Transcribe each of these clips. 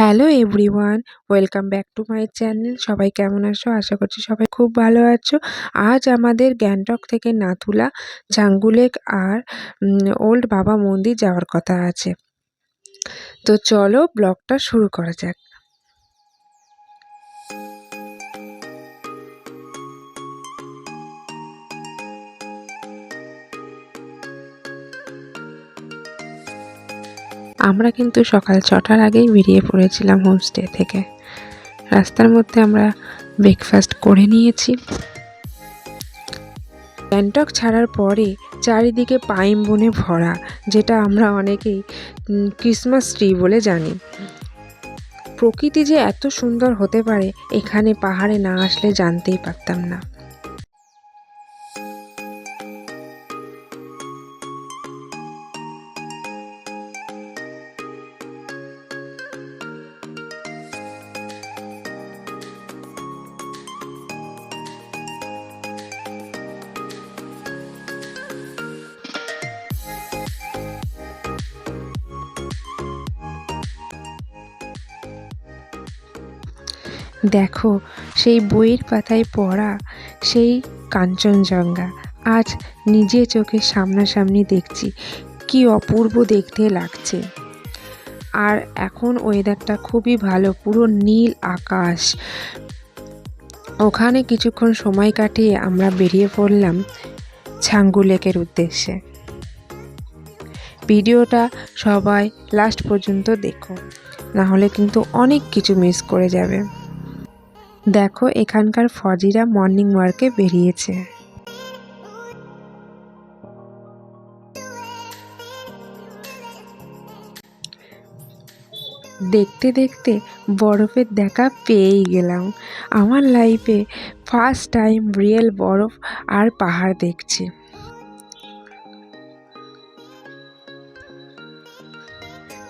Hello everyone welcome back to my channel সবাই কেমন আছো? আশা করছি সবাই খুব ভালো আছো। আজ আমাদের গ্যাংটক থেকে নাথুলা জাঙ্গুলেক আর ওল্ড বাবা মন্দির যাওয়ার কথা আছে। তো চলো ব্লগটা শুরু করা যাক। আমরা কিন্তু সকাল ছটার আগেই বেরিয়ে পড়েছিলাম হোমস্টে থেকে। রাস্তার মধ্যে আমরা ব্রেকফাস্ট করে নিয়েছি। গ্যাংটক ছাড়ার পরে চারিদিকে পাইন বনে ভরা, যেটা আমরা অনেকেই ক্রিসমাস ট্রি বলে জানি। প্রকৃতি যে এত সুন্দর হতে পারে, এখানে পাহাড়ে না আসলে জানতেই পারতাম না। দেখো, সেই বইয়ের পাতায় পড়া সেই কাঞ্চনজঙ্ঘা। আজ নিজে চোখে সামনাসামনি দেখছি, কি অপূর্ব দেখতে লাগছে। আর এখন ওয়েদারটা খুবই ভালো, পুরো নীল আকাশ। ওখানে কিছুক্ষণ সময় কাটিয়ে আমরা বেরিয়ে পড়লাম ছাঙ্গু লেকের উদ্দেশ্যে। ভিডিওটা সবাই লাস্ট পর্যন্ত দেখো না হলে কিন্তু অনেক কিছু মিস করে যাবে। দেখো, এখানকার ফজিরা মর্নিং ওয়ার্কে বেরিয়েছে। দেখতে দেখতে বরফের দেখা পেয়েই গেলাম। আমার লাইফে ফার্স্ট টাইম রিয়েল বরফ আর পাহাড় দেখছি।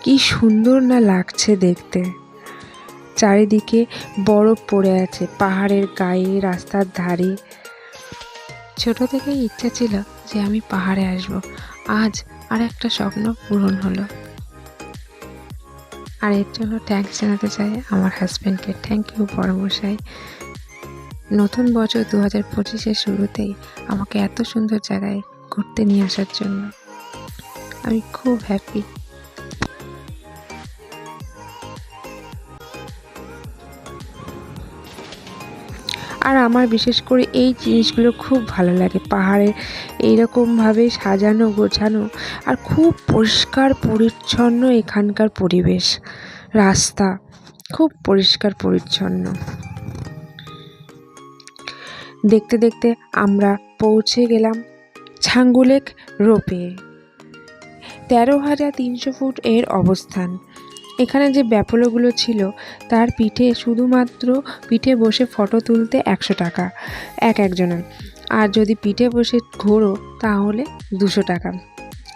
কি সুন্দর না লাগছে দেখতে। চারিদিকে বরফ পড়ে আছে, পাহাড়ের গায়ে, রাস্তার ধারে। ছোট থেকেই ইচ্ছা ছিল যে আমি পাহাড়ে আসব। আজ আর একটা স্বপ্ন পূরণ হলো। আর এর জন্য থ্যাঙ্কস জানাতে চাই আমার হাজব্যান্ডকে থ্যাংক ইউ বড়মশাই। নতুন বছর দু হাজার পঁচিশের শুরুতেই আমাকে এত সুন্দর জায়গায় ঘুরতে নিয়ে আসার জন্য। আমি খুব হ্যাপি আর আমার বিশেষ করে এই জিনিসগুলো খুব ভালো লাগে। পাহাড়ে এইরকমভাবে সাজানো, গোছানো আর খুব পরিষ্কার, পরিচ্ছন্ন এখানকার পরিবেশ। রাস্তা খুব পরিষ্কার, পরিচ্ছন্ন। দেখতে দেখতে আমরা পৌঁছে গেলাম ছাঙ্গুলেক রোপে। তেরো হাজার তিনশো ফুট এর অবস্থান। এখানে যে ব্যাপলোগুলো ছিল, তার পিঠে শুধুমাত্র পিঠে বসে ফটো তুলতে একশো টাকা, এক একজনের। আর যদি পিঠে বসে ঘোরো, তাহলে দুশো টাকা।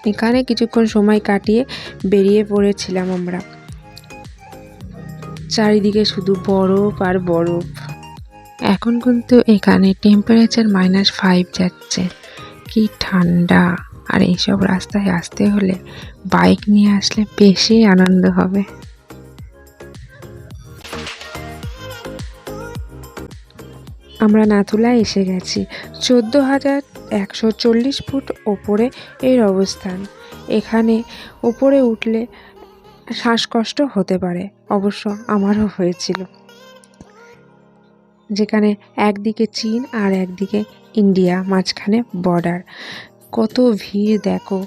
এখানে কিছুক্ষণ সময় কাটিয়ে বেরিয়ে পড়েছিলাম আমরা। চারিদিকে শুধু বরফ আর বরফ। এখন কিন্তু এখানে টেম্পারেচার মাইনাস ফাইভ যাচ্ছে। কি ঠান্ডা। আর এইসব রাস্তায় আসতে হলে বাইক নিয়ে আসলে বেশি আনন্দ হবে। আমরা নাথুলায় এসে গেছি। চোদ্দ হাজার একশো চল্লিশ ফুট ওপরে এর অবস্থান। এখানে ওপরে উঠলে শ্বাসকষ্ট হতে পারে, অবশ্য আমারও হয়েছিল। যেখানে একদিকে চীন আর একদিকে ইন্ডিয়া, মাঝখানে বর্ডার। কত ভিড়, দেখো।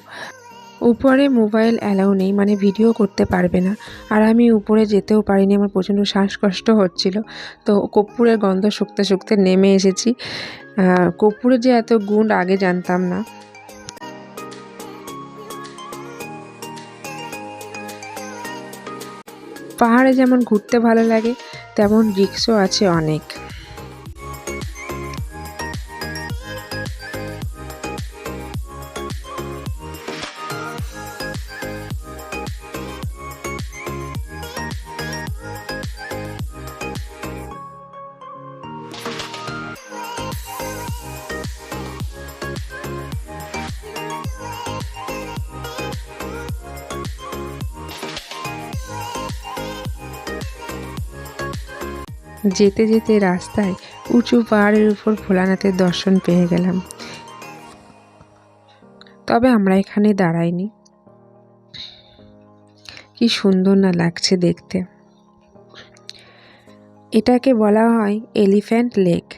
উপরে মোবাইল অ্যালাউ নেই মানে ভিডিও করতে পারবে না। আর আমি উপরে যেতেও পারিনি, আমার প্রচণ্ড শ্বাসকষ্ট হচ্ছিল। তো কর্পূরের গন্ধ শুকতে শুকতে নেমে এসেছি। কর্পূরের যে এত গুণ আগে জানতাম না। পাহাড়ে যেমন ঘুরতে ভালো লাগে, তেমন রিক্সও আছে অনেক। যেতে যেতে রাস্তায় উঁচু পাহাড়ের উপর ভোলানাথের দর্শন পেয়ে গেলাম। তবে আমরা এখানে দাঁড়াইনি। কি সুন্দর না লাগছে দেখতে। এটাকে বলা হয় এলিফ্যান্ট লেক।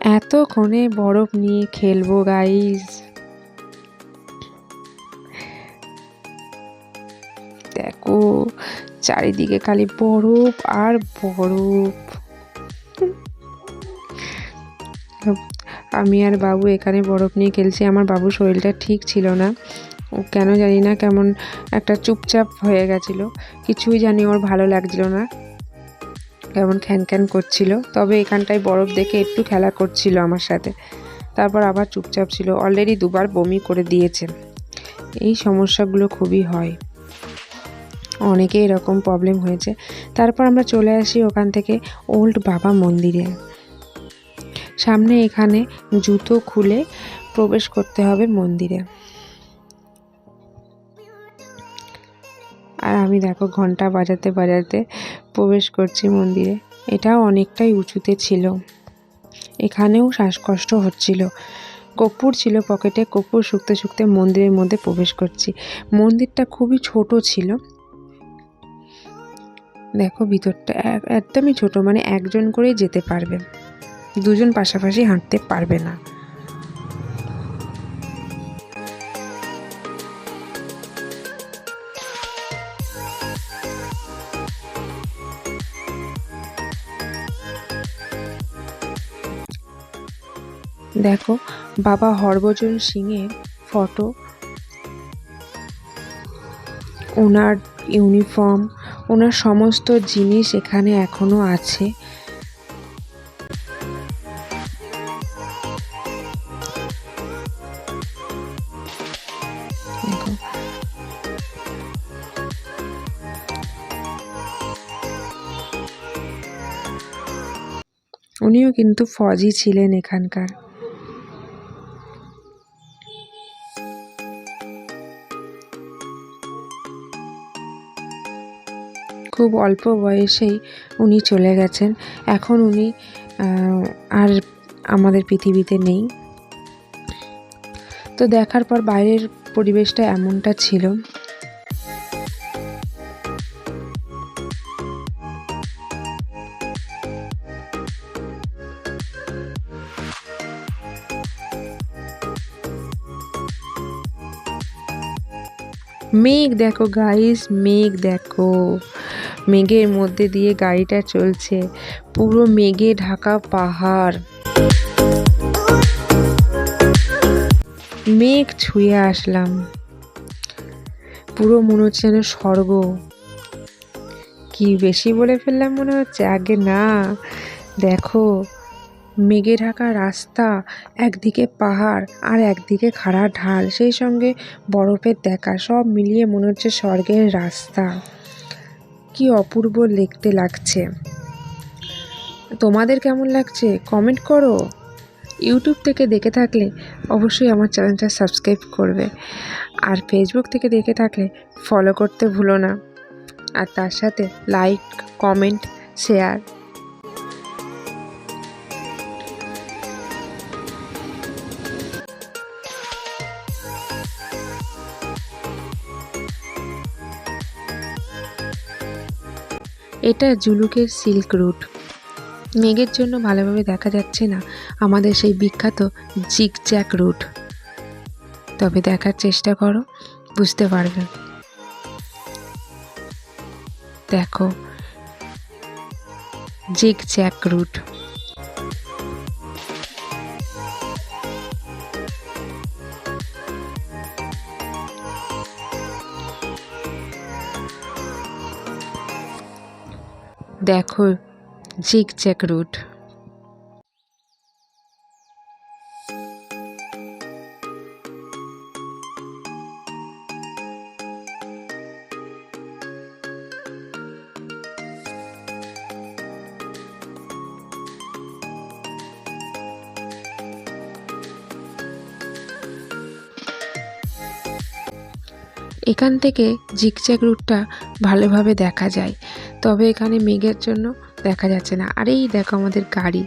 এতক্ষণে বরফ নিয়ে খেলব গাইস চারিদিকে খালি বরফ আর বরফ। আমি আর বাবু এখানে বরফ নিয়ে খেলছি, আমার বাবুর শরীরটা ঠিক ছিল না। ও কেন জানি না কেমন একটা চুপচাপ হয়ে গেছিল, কিছুই জানি ওর ভালো লাগছিল না, কেমন খ্যান খ্যান করছিল। তবে এখানটায় বরফ দেখে একটু খেলা করছিল আমার সাথে, তারপর আবার চুপচাপ ছিল অলরেডি দুবার বমি করে দিয়েছে। এই সমস্যাগুলো খুবই হয়। অনেকে এরকম প্রবলেম হয়েছে। তারপর আমরা চলে আসি ওখান থেকে ওল্ড বাবা মন্দিরে। সামনে এখানে জুতো খুলে প্রবেশ করতে হবে মন্দিরে। আর আমি দেখো ঘণ্টা বাজাতে বাজাতে প্রবেশ করছি মন্দিরে। এটাও অনেকটাই উঁচুতে ছিল। এখানেও শ্বাসকষ্ট হচ্ছিল। কর্পূর ছিল পকেটে, কর্পূর শুকতে শুকতে মন্দিরের মধ্যে প্রবেশ করছি। মন্দিরটা খুবই ছোট ছিল। দেখো ভিতরটা একদমই ছোট মানে একজন করেই যেতে পারবে। দুজন পাশাপাশি হাঁটতে পারবে না। দেখো, বাবা হরভজন সিংয়ের ফটো ওনার ইউনিফর্ম ওনার সমস্ত জিনিস এখানে এখনও আছে। উনিও কিন্তু ফজি ছিলেন এখানকার। খুব অল্প বয়সেই উনি চলে গেছেন। এখন উনি আর আমাদের পৃথিবীতে নেই। তো দেখার পর বাইরের পরিবেশটা এমনটা ছিল। মেঘ দেখো গাইস মেঘ দেখো। মেঘের মধ্যে দিয়ে গাড়িটা চলছে। পুরো মেঘে ঢাকা পাহাড়। মেঘ ছুঁয়ে আসলাম। পুরো মনে হচ্ছে যেন স্বর্গ। কি বেশি বলে ফেললাম মনে হচ্ছে? আগে না। দেখো মেঘে ঢাকা রাস্তা, একদিকে পাহাড় আর একদিকে খাড়া ঢাল, সেই সঙ্গে বরফের দেখা, সব মিলিয়ে মনে হচ্ছে স্বর্গের রাস্তা। কি অপূর্ব দেখতে লাগছে। তোমাদের কেমন লাগছে? কমেন্ট করো। ইউটিউব থেকে দেখে থাকলে অবশ্যই আমার চ্যানেলটা সাবস্ক্রাইব করবে। আর ফেসবুক থেকে দেখে থাকলে ফলো করতে ভুলো না। আর তার সাথে লাইক কমেন্ট শেয়ার এটা জুলুকের সিল্ক রুট। মেঘের জন্য ভালোভাবে দেখা যাচ্ছে না আমাদের সেই বিখ্যাত জিগজ্যাক রুট। তবে দেখার চেষ্টা করো, বুঝতে পারবে। দেখো জিগজ্যাক রুট। দেখো জিগ জ্যাক রুট। এখান থেকে জিগজ্যাগ রুটটা ভালোভাবে দেখা যায়। তবে এখানে মেঘের জন্য দেখা যাচ্ছে না। আর এই দেখো আমাদের গাড়ি।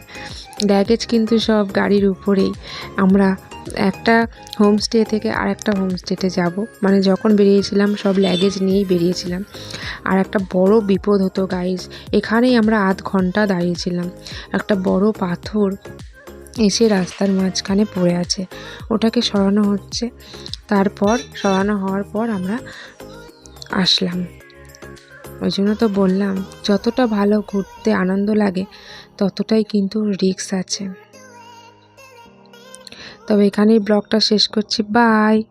ব্যাগেজ কিন্তু সব গাড়ির উপরেই। আমরা একটা হোমস্টে থেকে আর একটা হোমস্টেতে যাব। মানে যখন বেরিয়েছিলাম সব ল্যাগেজ নিয়েই বেরিয়েছিলাম। আর একটা বড় বিপদ হতো গাইজ এখানেই আমরা আধ ঘণ্টা দাঁড়িয়েছিলাম। একটা বড় পাথর এসে রাস্তার মাঝখানে পড়ে আছে। ওটাকে সরানো হচ্ছে। তারপর, সরানো হওয়ার পর আমরা আসলাম। ওই জন্য তো বললাম, যতটা ভালো ঘুরতে আনন্দ লাগে, ততটাই কিন্তু রিক্স আছে। তবে এখানেই ব্লগটা শেষ করছি, বাই।